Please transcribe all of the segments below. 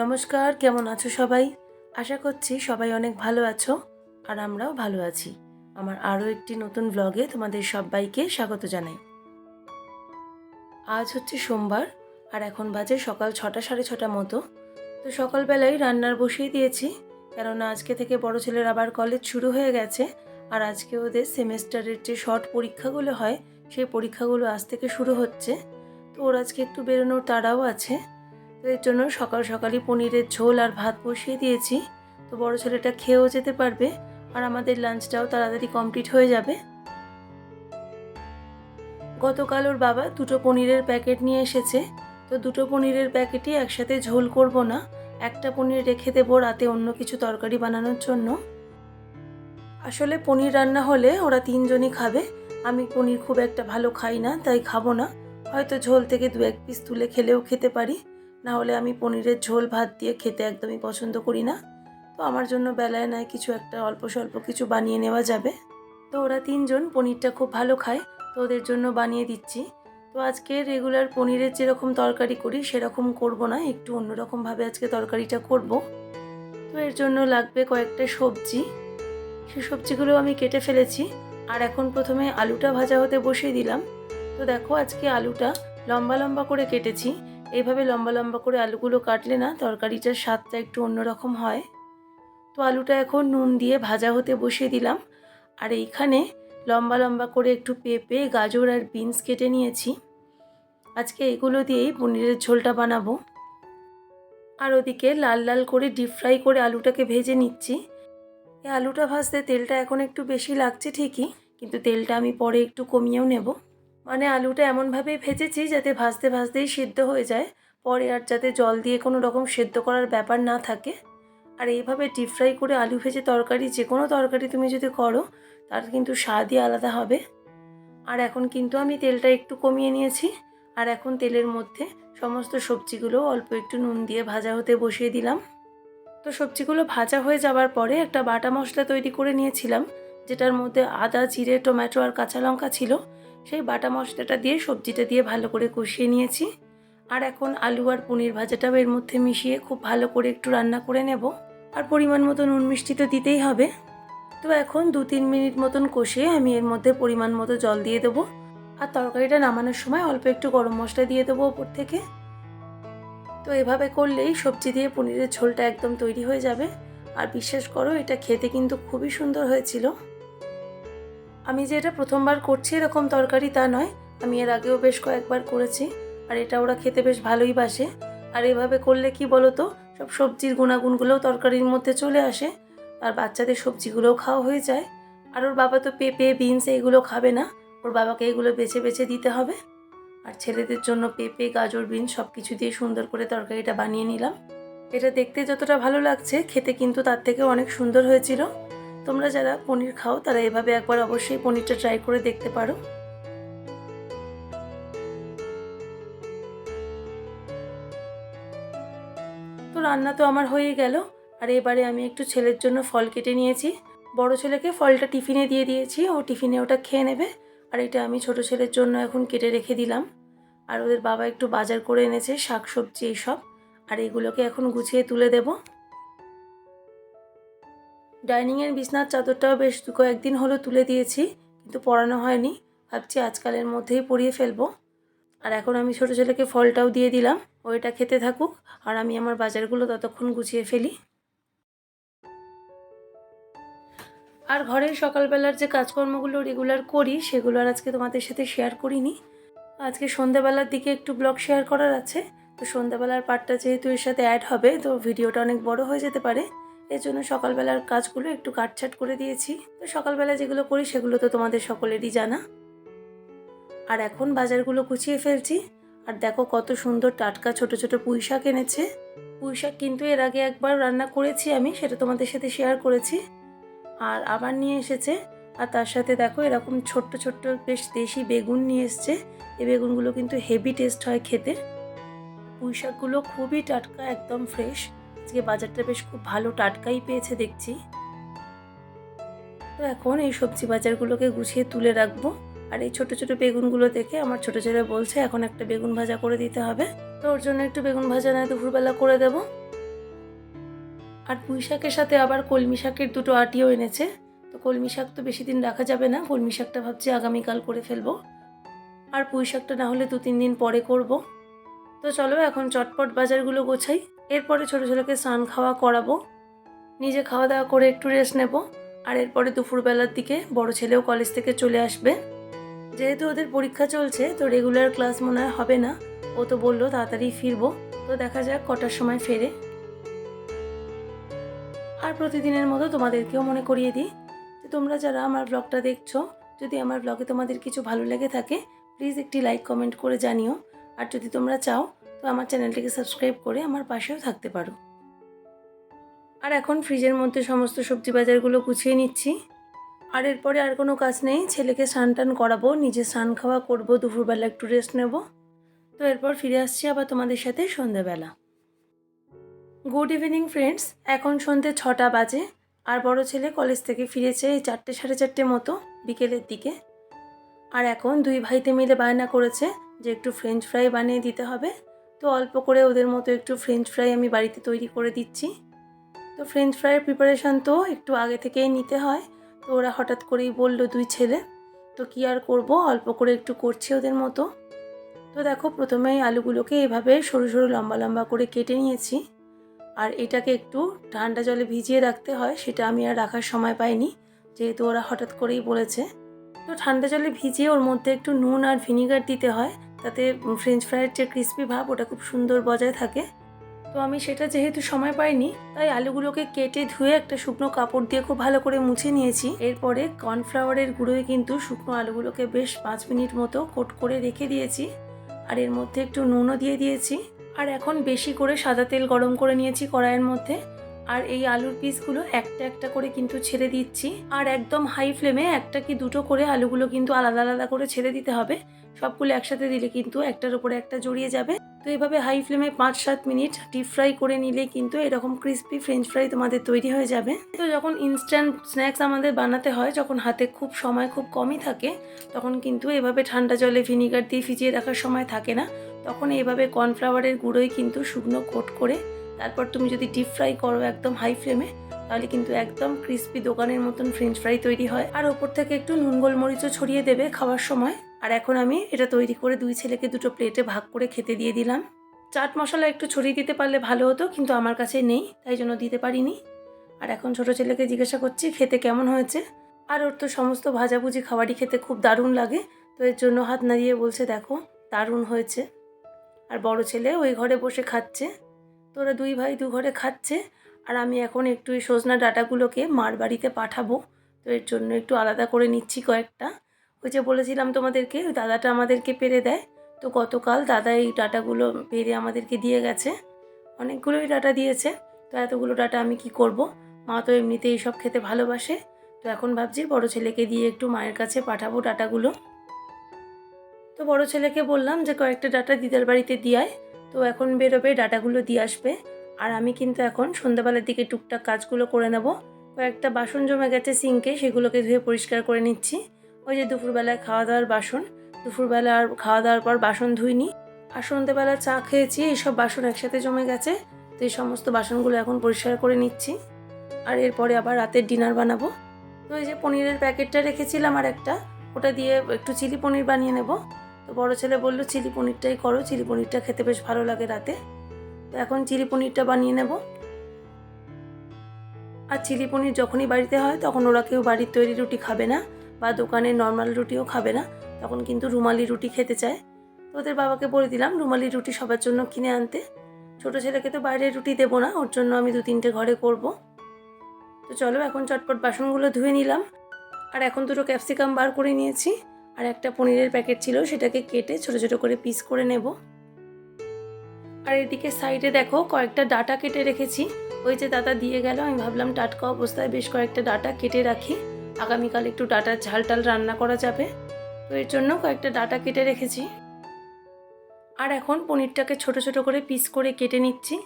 নমস্কার, কেমন আছো সবাই? আশা করছি সবাই অনেক ভালো আছো আর আমরাও ভালো আছি। আমার আরও একটি নতুন ব্লগে তোমাদের সবাইকে স্বাগত জানাই। আজ হচ্ছে সোমবার আর এখন বাজে সকাল ছটা সাড়ে ছটা মতো। তো সকালবেলায় রান্নার বসিয়ে দিয়েছি, কেননা আজকে থেকে বড় ছেলের আবার কলেজ শুরু হয়ে গেছে আর আজকে ওদের সেমেস্টারের যে শর্ট পরীক্ষাগুলো হয়, সেই পরীক্ষাগুলো আজ থেকে শুরু হচ্ছে। তো ওর আজকে একটু বেরোনোর তাড়াও আছে। তো এর জন্য সকাল সকালই পনিরের ঝোল আর ভাত বসিয়ে দিয়েছি। তো বড় ছেলেটা খেয়েও যেতে পারবে। আর আমাদের লাঞ্চটাও তাড়াতাড়ি কমপ্লিট হয়ে যাবে। গতকাল ওর বাবা দুটো পনিরের প্যাকেট নিয়ে এসেছে। তো দুটো পনিরের প্যাকেটই একসাথে ঝোল করব না। একটা পনির রেখে দেবো রাতে অন্য কিছু তরকারি বানানোর জন্য। আসলে পনির রান্না হলে ওরা তিনজনই খাবে। আমি পনির খুব একটা ভালো খাই না, তাই খাব না। হয়তো ঝোল থেকে দু এক পিস তুলে খেলেও খেতে পারি। না হলে আমি পনিরের ঝোল ভাত দিয়ে খেতে একদমই পছন্দ করি না। তো আমার জন্য বেলায় নয়, কিছু একটা অল্প স্বল্প কিছু বানিয়ে নেওয়া যাবে। তো ওরা তিনজন পনিরটা খুব ভালো খায়, তো ওদের জন্য বানিয়ে দিচ্ছি। তো আজকে রেগুলার পনিরের যেরকম তরকারি করি, সেরকম করব না, একটু অন্যরকমভাবে আজকে তরকারিটা করব। তো এর জন্য লাগবে কয়েকটা সবজি। সে সবজিগুলো আমি কেটে ফেলেছি, আর এখন প্রথমে আলুটা ভাজা হতে বসিয়ে দিলাম। তো দেখো আজকে আলুটা লম্বা লম্বা করে কেটেছি এইভাবে লম্বা লম্বা করে আলুগুলো কাটলে না তরকারিটার স্বাদটা একটু অন্যরকম হয়। তো আলুটা এখন নুন দিয়ে ভাজা হতে বসিয়ে দিলাম। আর এইখানে লম্বা লম্বা করে একটু পেঁপে, গাজর আর বিনস কেটে নিয়েছি। আজকে এগুলো দিয়েই পনিরের ঝোলটা বানাবো। আর ওদিকে লাল লাল করে ডিপ ফ্রাই করে আলুটাকে ভেজে নিচ্ছি। এই আলুটা ভাজতে তেলটা এখন একটু বেশি লাগছে ঠিকই, কিন্তু তেলটা আমি পরে একটু কমিয়েও নেব। মানে আলুটা এমনভাবেই ভেজেছি যাতে ভাজতে ভাজতেই সিদ্ধ হয়ে যায়। পরে আর যাতে জল দিয়ে কোনো রকম সেদ্ধ করার ব্যাপার না থাকে। আর এইভাবে ডিপ ফ্রাই করে আলু ভেজে তরকারি, যে কোনো তরকারি তুমি যদি করো, তার কিন্তু স্বাদই আলাদা হবে। আর এখন কিন্তু আমি তেলটা একটু কমিয়ে নিয়েছি। আর এখন তেলের মধ্যে সমস্ত সবজিগুলো অল্প একটু নুন দিয়ে ভাজা হতে বসিয়ে দিলাম। তো সবজিগুলো ভাজা হয়ে যাওয়ার পরে একটা বাটা মশলা তৈরি করে নিয়েছিলাম, যেটার মধ্যে আদা, জিরে, টমেটো আর কাঁচা লঙ্কা ছিল। সেই বাটা মশলাটা দিয়ে সবজিটা দিয়ে ভালো করে কষিয়ে নিয়েছি। আর এখন আলু আর পনির ভাজাটাও এর মধ্যে মিশিয়ে খুব ভালো করে একটু রান্না করে নেব। আর পরিমাণ মতো নুন মিষ্টি তো দিতেই হবে। তো এখন দু তিন মিনিট মতন কষিয়ে আমি এর মধ্যে পরিমাণ মতো জল দিয়ে দেবো। আর তরকারিটা নামানোর সময় অল্প একটু গরম মশলা দিয়ে দেবো ওপর থেকে। তো এভাবে করলেই সবজি দিয়ে পনিরের ঝোলটা একদম তৈরি হয়ে যাবে। আর বিশ্বাস করো, এটা খেতে কিন্তু খুবই সুন্দর হয়েছিল। আমি যে এটা প্রথমবার করছি এরকম তরকারি তা নয়। আমি এর আগেও বেশ কয়েকবার করেছি, আর এটা ওরা খেতে বেশ ভালোই বাসে। আর এভাবে করলে কি বলো তো সব সবজির গুণাগুণগুলোও তরকারির মধ্যে চলে আসে, আর বাচ্চাদের সবজিগুলোও খাওয়া হয়ে যায়। আর ওর বাবা তো পেঁপে, বিনস এইগুলো খাবে না, ওর বাবাকে এগুলো বেছে বেছে দিতে হবে। আর ছেলেদের জন্য পেঁপে, গাজর বিন সব কিছু দিয়ে সুন্দর করে তরকারিটা বানিয়ে নিলাম। এটা দেখতে যতটা ভালো লাগছে, খেতে কিন্তু তার থেকে অনেক সুন্দর হয়েছিল। তোমরা যারা পনির খাও, তারা এভাবে একবার অবশ্যই পনিরটা ট্রাই করে দেখতে পারো। তো রান্না তো আমার হয়ে গেল, আর এবারে আমি একটু ছেলের জন্য ফল কেটে নিয়েছি। বড় ছেলেকে ফলটা টিফিনে দিয়ে দিয়েছি, ও টিফিনে ওটা খেয়ে নেবে, আর এটা আমি ছোট ছেলের জন্য এখন কেটে রেখে দিলাম। আর ওদের বাবা একটু বাজার করে এনেছে শাক সবজি এইসব, আর এগুলোকে এখন গুছিয়ে তুলে দেব। ডাইনিংয়ের বিছনার চাদরটাও বেশ কয়েকদিন হলো তুলে দিয়েছি, কিন্তু পরানো হয়নি। ভাবছি আজকালের মধ্যেই পরিয়ে ফেলব। আর এখন আমি ছোটো ছেলেকে ফলটাও দিয়ে দিলাম, ও এটা খেতে থাকুক, আর আমি আমার বাজারগুলো ততক্ষণ গুছিয়ে ফেলি। আর ঘরের সকালবেলার যে কাজকর্মগুলো রেগুলার করি, সেগুলো আর আজকে তোমাদের সাথে শেয়ার করিনি। আজকে সন্ধ্যাবেলার দিকে একটু ব্লগ শেয়ার করার আছে, তো সন্ধ্যাবেলার পার্টটা যেহেতু এর সাথে অ্যাড হবে, তো ভিডিওটা অনেক বড় হয়ে যেতে পারে। এর জন্য সকালবেলার কাজগুলো একটু কাটছাট করে দিয়েছি। তো সকালবেলা যেগুলো করি সেগুলো তো তোমাদের সকলেরই জানা। আর এখন বাজারগুলো গুছিয়ে ফেলছি। আর দেখো কত সুন্দর টাটকা ছোট ছোট পুঁই শাক এনেছে। পুঁই শাক কিন্তু এর আগে একবার রান্না করেছি আমি, সেটা তোমাদের সাথে শেয়ার করেছি। আর আবার নিয়ে এসেছে। আর তার সাথে দেখো এরকম ছোট্ট ছোট্ট বেশ দেশি বেগুন নিয়ে এসছে। এই বেগুনগুলো কিন্তু হেভি টেস্ট হয় খেতে। পুঁই শাকগুলো খুবই টাটকা, একদম ফ্রেশ আজকে বাজারটা বেশ খুব ভালো টাটকাই পেয়েছে দেখছি। তো এখন এই সবজি বাজারগুলোকে গুছিয়ে তুলে রাখব। আর এই ছোট ছোট বেগুনগুলো দেখে আমার ছোট ছেলে বলছে, এখন একটা বেগুন ভাজা করে দিতে হবে। তো ওর জন্য একটু বেগুন ভাজা নয় দুপুরবেলা করে দেব। আর পুঁই শাকের সাথে আবার কলমি শাকের দুটো আটিও এনেছে। তো কলমি শাক তো বেশি দিন রাখা যাবে না, কলমি শাকটা ভাবছি আগামীকাল করে ফেলব। আর পুঁই শাকটা না হলে দু তিন দিন পরে করব। তো চলো এখন চটপট বাজারগুলো গোছাই। এরপরে ছোটো ছেলেকে স্নান খাওয়া করাবো। নিজে খাওয়া দাওয়া করে একটু রেস্ট নেব। আর এরপরে দুপুরবেলার দিকে বড় ছেলেও কলেজ থেকে চলে আসবে। যেহেতু ওদের পরীক্ষা চলছে, তো রেগুলার ক্লাস মনে হয় হবে না। ও তো বলল তাড়াতাড়ি ফিরবো। তো দেখা যাক কটার সময় ফেরে। আর প্রতিদিনের মতো তোমাদেরকেও মনে করিয়ে দিই যে তোমরা যারা আমার ব্লগটা দেখছ, যদি আমার ব্লগে তোমাদের কিছু ভালো লেগে থাকে প্লিজ একটি লাইক কমেন্ট করে জানিও। আর যদি তোমরা চাও তো আমার চ্যানেলটিকে সাবস্ক্রাইব করে আমার পাশেও থাকতে পারো। আর এখন ফ্রিজের মধ্যে সমস্ত সবজি বাজারগুলো গুছিয়ে নিচ্ছি। আর এরপরে আর কোনো কাজ নেই, ছেলেকে স্নান টান করাবো, নিজে স্নান খাওয়া করব, দুপুরবেলা একটু রেস্ট নেব। তো এরপর ফিরে আসছি আবার তোমাদের সাথে সন্ধ্যাবেলা। গুড ইভিনিং ফ্রেন্ডস এখন সন্ধ্যে ছটা বাজে। আর বড় ছেলে কলেজ থেকে ফিরেছে এই চারটে সাড়ে চারটে মতো, বিকেলের দিকে। আর এখন দুই ভাইতে মিলে বায়না করেছে যে একটু ফ্রেঞ্চ ফ্রাই বানিয়ে দিতে হবে। তো অল্প করে ওদের মতো একটু ফ্রেঞ্চ ফ্রাই আমি বাড়িতে তৈরি করে দিচ্ছি। তো ফ্রেঞ্চ ফ্রাইয়ের প্রিপারেশান তো একটু আগে থেকেই নিতে হয়। তো ওরা হঠাৎ করেই বলল দুই ছেলে। তো কী আর করব? অল্প করে একটু করছি ওদের মতো। তো দেখো, প্রথমেই আলুগুলোকে এভাবে সরু সরু লম্বা লম্বা করে কেটে নিয়েছি। আর এটাকে একটু ঠান্ডা জলে ভিজিয়ে রাখতে হয়, সেটা আমি আর রাখার সময় পাইনি, যেহেতু ওরা হঠাৎ করেই বলেছে। তো ঠান্ডা জলে ভিজিয়ে ওর মধ্যে একটু নুন আর ভিনিগার দিতে হয়। তাতে ফ্রেঞ্চ ফ্রাইয়ের যে ক্রিস্পি ভাব ওটা খুব সুন্দর বজায় থাকে। তো আমি সেটা যেহেতু সময় পাইনি, তাই আলুগুলোকে কেটে ধুয়ে একটা শুকনো কাপড় দিয়ে খুব ভালো করে মুছে নিয়েছি। এরপরে কর্নফ্লাওয়ারের গুঁড়োয় কিন্তু শুকনো আলুগুলোকে বেশ পাঁচ মিনিট মতো কোট করে রেখে দিয়েছি। আর এর মধ্যে একটু নুনও দিয়ে দিয়েছি। আর এখন বেশি করে সাদা তেল গরম করে নিয়েছি কড়াইয়ের মধ্যে। আর এই আলুর পিসগুলো একটা একটা করে কিন্তু ছেড়ে দিচ্ছি। আর একদম হাই ফ্লেমে একটা কি দুটো করে আলুগুলো কিন্তু আলাদা আলাদা করে ছেড়ে দিতে হবে। সবগুলো একসাথে দিলে কিন্তু একটার উপরে একটা জড়িয়ে যাবে। তো এভাবে হাই ফ্লেমে পাঁচ সাত মিনিট ডিপ ফ্রাই করে নিলে কিন্তু এরকম ক্রিস্পি ফ্রেঞ্চ ফ্রাই তোমাদের তৈরি হয়ে যাবে। তো যখন ইনস্ট্যান্ট স্ন্যাক্স আমাদের বানাতে হয়, যখন হাতে খুব সময় খুব কমই থাকে, তখন কিন্তু এভাবে ঠান্ডা জলে ভিনিগার দিয়ে ভিজিয়ে রাখার সময় থাকে না। তখন এইভাবে কর্নফ্লাওয়ারের গুঁড়োই কিন্তু শুকনো কোট করে, তারপর তুমি যদি ডিপ ফ্রাই করো একদম হাই ফ্লেমে তাহলে কিন্তু একদম ক্রিস্পি দোকানের মতন ফ্রেঞ্চ ফ্রাই তৈরি হয়। আর ওপর থেকে একটু নুন, গোলমরিচও ছড়িয়ে দেবে খাওয়ার সময়। আর এখন আমি এটা তৈরি করে দুই ছেলেকে দুটো প্লেটে ভাগ করে খেতে দিয়ে দিলাম। চাট মশলা একটু ছড়িয়ে দিতে পারলে ভালো হতো, কিন্তু আমার কাছে নেই, তাই জন্য দিতে পারিনি। আর এখন ছোট ছেলেকে জিজ্ঞাসা করছি, খেতে কেমন হয়েছে? আর ওর তো সমস্ত ভাজাভুজি খাবারই খেতে খুব দারুণ লাগে, তো এর জন্য হাত নাড়িয়ে বলছে, দেখো, দারুণ হয়েছে। আর বড় ছেলে ওই ঘরে বসে খাচ্ছে। তোরা দুই ভাই দু ঘরে খাচ্ছে, আর আমি এখন একটু এই সজনা ডাটাগুলোকে মার বাড়িতে পাঠাবো, তো এর জন্য একটু আলাদা করে নিচ্ছি কয়েকটা। ওই যে বলেছিলাম তোমাদেরকে, ওই দাদাটা আমাদেরকে পেরে দেয়। তো গতকাল দাদা এই ডাটাগুলো পেরে আমাদেরকে দিয়ে গেছে। অনেকগুলোই ডাটা দিয়েছে। তো এতগুলো ডাটা আমি কি করব? মা তো এমনিতে এইসব খেতে ভালোবাসে। তো এখন ভাবছি বড় ছেলেকে দিয়ে একটু মায়ের কাছে পাঠাবো ডাটাগুলো। তো বড় ছেলেকে বললাম যে, কয়েকটা ডাটা দিদার বাড়িতে দিয়ায় তো এখন বেরোবে, ডাটাগুলো দিয়ে আসবে। আর আমি কিন্তু এখন সন্ধ্যাবেলার দিকে টুকটাক কাজগুলো করে নেব। কয়েকটা বাসন জমে গেছে সিঙ্কে, সেগুলোকে ধুয়ে পরিষ্কার করে নিচ্ছি। ওই যে দুপুরবেলায় খাওয়া দাওয়ার বাসন, দুপুরবেলা আর খাওয়া দাওয়ার পর বাসন ধুইনি। আর সন্ধ্যেবেলা চা খেয়েছি, এইসব বাসন একসাথে জমে গেছে, তো এই সমস্ত বাসনগুলো এখন পরিষ্কার করে নিচ্ছি। আর এরপরে আবার রাতের ডিনার বানাবো। তো এই যে পনিরের প্যাকেটটা রেখেছিলাম আর একটা, ওটা দিয়ে একটু চিলি পনির বানিয়ে নেব। তো বড় ছেলে বলল, চিলি পনিরটাই করো, চিলি পনিরটা খেতে বেশ ভালো লাগে রাতে। তো এখন চিলি পনিরটা বানিয়ে নেব। আর চিলি পনির যখনই বাড়িতে হয়, তখন ওরা কেউ বাড়ির তৈরি রুটি খাবে না। বা দোকানের নর্মাল রুটিও খাবে না, তখন কিন্তু রুমালি রুটি খেতে চায়। তো ওদের বাবাকে বলে দিলাম, রুমালি রুটি সবার জন্য কিনে আনতে। ছোটো ছেলেকে তো বাইরের রুটি দেবো না, ওর জন্য আমি দু তিনটে ঘরে করব। তো চলো এখন চটপট বাসনগুলো ধুয়ে নিলাম। আর এখন দুটো ক্যাপসিকাম বার করে নিয়েছি। আর একটা পনিরের প্যাকেট ছিল, সেটাকে কেটে ছোটো ছোটো করে পিস করে নেব। আর এদিকে সাইডে দেখো, কয়েকটা ডাটা কেটে রেখেছি। ওই যে দাদা দিয়ে গেল, আমি ভাবলাম টাটকা অবস্থায় বেশ কয়েকটা ডাটা কেটে রাখি। আগামীকাল একটু ডাটার ঝাল টাল রান্না করা যাবে। তো এর জন্য কয়েকটা ডাটা কেটে রেখেছি। আর এখন পনিরটাকে ছোট ছোট করে পিস করে কেটে নিচ্ছি।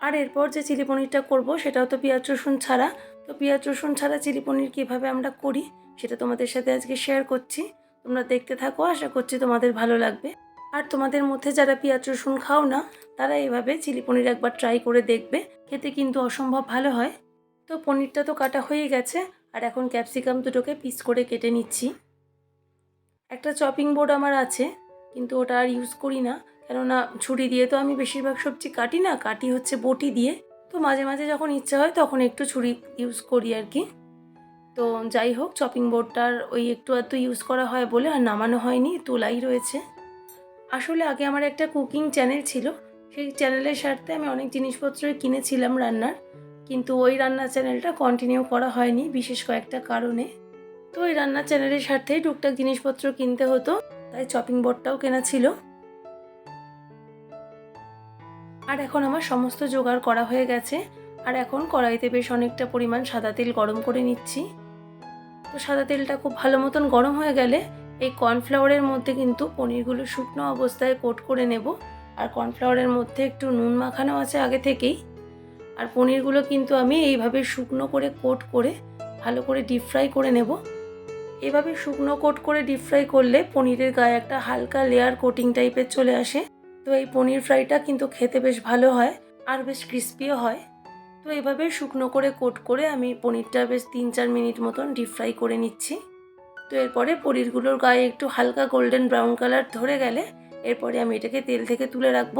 আর এরপর যে চিলি পনিরটা করব, সেটাও তো পেঁয়াজ, রসুন ছাড়া। তো পেঁয়াজ, রসুন ছাড়া চিলি পনির কীভাবে আমরা করি, সেটা তোমাদের সাথে আজকে শেয়ার করছি। তোমরা দেখতে থাকো, আশা করছি তোমাদের ভালো লাগবে। আর তোমাদের মধ্যে যারা পেঁয়াজ, রসুন খাও না, তারা এভাবে চিলি পনির একবার ট্রাই করে দেখবে। খেতে কিন্তু অসম্ভব ভালো হয়। তো পনিরটা তো কাটা হয়ে গেছে। আর এখন ক্যাপসিকাম দুটোকে পিস করে কেটে নিচ্ছি। একটা চপিং বোর্ড আমার আছে, কিন্তু ওটা আর ইউজ করি না। কেননা ছুরি দিয়ে তো আমি বেশিরভাগ সবজি কাটি না, কাটি হচ্ছে বটি দিয়ে। তো মাঝে মাঝে যখন ইচ্ছা হয় তখন একটু ছুরি ইউজ করি আর কি। তো যাই হোক চপিং বোর্ডটার ওই একটু আধটু ইউজ করা হয় বলে আর নামানো হয়নি, তোলাই রয়েছে। আসলে আগে আমার একটা কুকিং চ্যানেল ছিল। সেই চ্যানেলের স্বার্থে আমি অনেক জিনিসপত্রই কিনেছিলাম রান্নার। কিন্তু ওই রান্নার চ্যানেলটা কন্টিনিউ করা হয়নি বিশেষ কয়েকটা কারণে। তো ওই রান্নার চ্যানেলের স্বার্থেই টুকটাক জিনিসপত্র কিনতে হতো, তাই চপিং বোর্ডটাও কেনা ছিল। আর এখন আমার সমস্ত জোগাড় করা হয়ে গেছে, আর এখন কড়াইতে বেশ অনেকটা পরিমাণ সাদা তেল গরম করে নিচ্ছি। তো সাদা তেলটা খুব ভালো মতন গরম হয়ে গেলে এই কর্নফ্লাওয়ারের মধ্যে কিন্তু পনিরগুলো শুকনো অবস্থায় কোট করে নেব। আর কর্নফ্লাওয়ারের মধ্যে একটু নুন মাখানো আছে আগে থেকেই আর পনিরগুলো কিন্তু আমি এইভাবে শুকনো করে কোট করে ভালো করে ডিপ ফ্রাই করে নেব। এভাবে শুকনো কোট করে ডিপ ফ্রাই করলে পনিরের গায়ে একটা হালকা লেয়ার কোটিং টাইপের চলে আসে। তো এই পনির ফ্রাইটা কিন্তু খেতে বেশ ভালো হয় আর বেশ ক্রিস্পিও হয়। তো এভাবে শুকনো করে কোট করে আমি পনিরটা বেশ তিন চার মিনিট মতন ডিপ ফ্রাই করে নিচ্ছি। তো এরপরে পনিরগুলোর গায়ে একটু হালকা গোল্ডেন ব্রাউন কালার ধরে গেলে এরপরে আমি এটাকে তেল থেকে তুলে রাখব।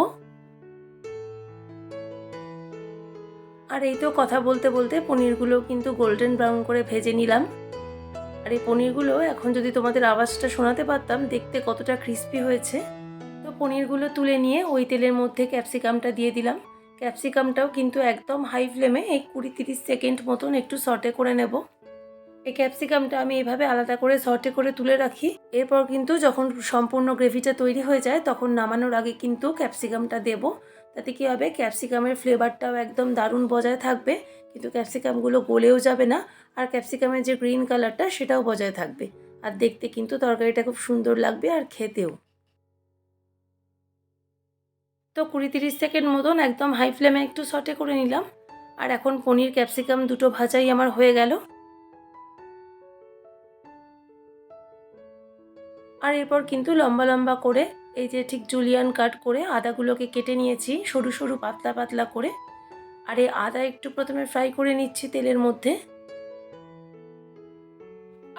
আর এই তো কথা বলতে বলতে পনিরগুলো কিন্তু গোল্ডেন ব্রাউন করে ভেজে নিলাম। আর এই পনিরগুলো এখন যদি তোমাদের আওয়াজটা শোনাতে পারতাম, দেখতে কতটা ক্রিস্পি হয়েছে। তো পনিরগুলো তুলে নিয়ে ওই তেলের মধ্যে ক্যাপসিকামটা দিয়ে দিলাম। ক্যাপসিকামটাও কিন্তু একদম হাই ফ্লেমে এই কুড়ি তিরিশ সেকেন্ড মতন একটু সটে করে নেব। এই ক্যাপসিকামটা আমি এইভাবে আলাদা করে সটে করে তুলে রাখি। এরপর কিন্তু যখন সম্পূর্ণ গ্রেভিটা তৈরি হয়ে যায়, তখন নামানোর আগে কিন্তু ক্যাপসিকামটা দেব। তাতে কী হবে? ক্যাপসিকামের ফ্লেভারটাও একদম দারুণ বজায় থাকবে। কিন্তু ক্যাপসিকামগুলো গলেও যাবে না। আর ক্যাপসিকামের যে গ্রিন কালারটা সেটাও বজায় থাকবে। আর দেখতে কিন্তু তরকারিটা খুব সুন্দর লাগবে আর খেতেও। তো কুড়ি তিরিশ সেকেন্ড মতন একদম হাই ফ্লেমে একটু সটে করে নিলাম। আর এখন পনির ক্যাপসিকাম দুটো ভাজাই আমার হয়ে গেল। আর এরপর কিন্তু লম্বা লম্বা করে এই যে ঠিক জুলিয়ান কাট করে আদাগুলোকে কেটে নিয়েছি, সরু সরু পাতলা পাতলা করে। আর এই আদা একটু প্রথমে ফ্রাই করে নিচ্ছি তেলের মধ্যে।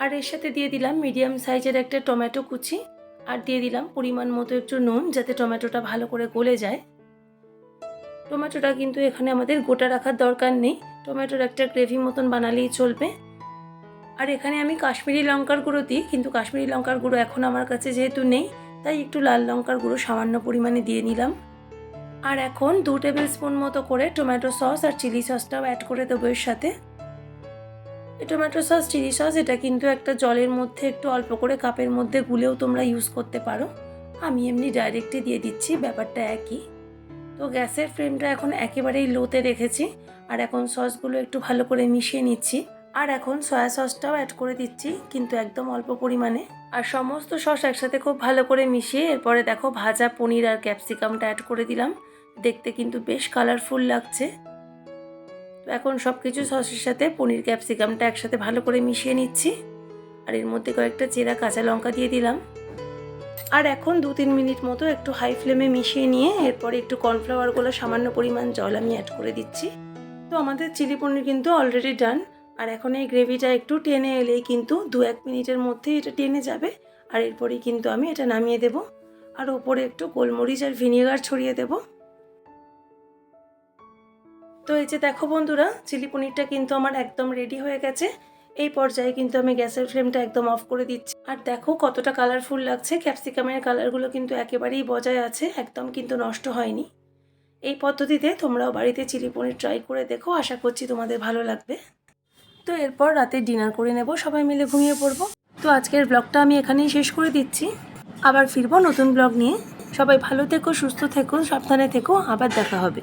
আর এর সাথে দিয়ে দিলাম মিডিয়াম সাইজের একটা টমেটো কুচি। আর দিয়ে দিলাম পরিমাণ মতো একটু নুন যাতে টমেটোটা ভালো করে গলে যায়। টমেটোটা কিন্তু এখানে আমাদের গোটা রাখার দরকার নেই। টমেটোর একটা গ্রেভি মতন বানালেই চলবে। আর এখানে আমি কাশ্মীরি লঙ্কার গুঁড়ো দিই, কিন্তু কাশ্মীরি লঙ্কার গুঁড়ো এখন আমার কাছে যেহেতু নেই তাই একটু লাল লঙ্কার গুঁড়ো সামান্য পরিমাণে দিয়ে নিলাম। আর এখন দু টেবিল স্পুন মতো করে টমেটো সস আর চিলি সসটাও অ্যাড করে দেবো এর সাথে। টমেটো সস, চিলি সস, এটা কিন্তু একটা জলের মধ্যে একটু অল্প করে কাপের মধ্যে গুলেও তোমরা ইউজ করতে পারো। আমি এমনি ডাইরেক্টে দিয়ে দিচ্ছি, ব্যাপারটা একই। তো গ্যাসের ফ্লেমটা এখন একেবারেই লোতে রেখেছি আর এখন সসগুলো একটু ভালো করে মিশিয়ে নিচ্ছি। আর এখন সয়া সসটাও অ্যাড করে দিচ্ছি, কিন্তু একদম অল্প পরিমাণে। আর সমস্ত সস একসাথে খুব ভালো করে মিশিয়ে এরপরে দেখো ভাজা পনির আর ক্যাপসিকামটা অ্যাড করে দিলাম। দেখতে কিন্তু বেশ কালারফুল লাগছে। তো এখন সব কিছু সসের সাথে পনির ক্যাপসিকামটা একসাথে ভালো করে মিশিয়ে নিচ্ছি। আর এর মধ্যে কয়েকটা চেরা কাঁচা লঙ্কা দিয়ে দিলাম। আর এখন দু তিন মিনিট মতো একটু হাই ফ্লেমে মিশিয়ে নিয়ে এরপরে একটু কর্নফ্লাওয়ারগুলো সামান্য পরিমাণ জল আমি অ্যাড করে দিচ্ছি। তো আমাদের চিলি পনির কিন্তু অলরেডি ডান আর এখন এই গ্রেভিটা একটু টেনে এলেই কিন্তু দু এক মিনিটের মধ্যে এটা টেনে যাবে। আর এরপরেই কিন্তু আমি এটা নামিয়ে দেব। আর ওপরে একটু গোলমরিচ আর ভিনিগার ছড়িয়ে দেব। তো এই যে দেখো বন্ধুরা, চিলি পনিরটা কিন্তু আমার একদম রেডি হয়ে গেছে। এই পর্যায়ে কিন্তু আমি গ্যাসের ফ্লেমটা একদম অফ করে দিচ্ছি। আর দেখো কতটা কালারফুল লাগছে। ক্যাপসিকামের কালারগুলো কিন্তু একেবারেই বজায় আছে, একদম কিন্তু নষ্ট হয়নি। এই পদ্ধতিতে তোমরাও বাড়িতে চিলি পনির ট্রাই করে দেখো। আশা করছি তোমাদের ভালো লাগবে। তো এরপর রাতে ডিনার করে নেব, সবাই মিলে ঘুমিয়ে পড়ব। তো আজকের ব্লগটা আমি এখানেই শেষ করে দিচ্ছি। আবার ফিরবো নতুন ব্লগ নিয়ে। সবাই ভালো থেকো, সুস্থ থেকো, সাবধানে থেকো, আবার দেখা হবে।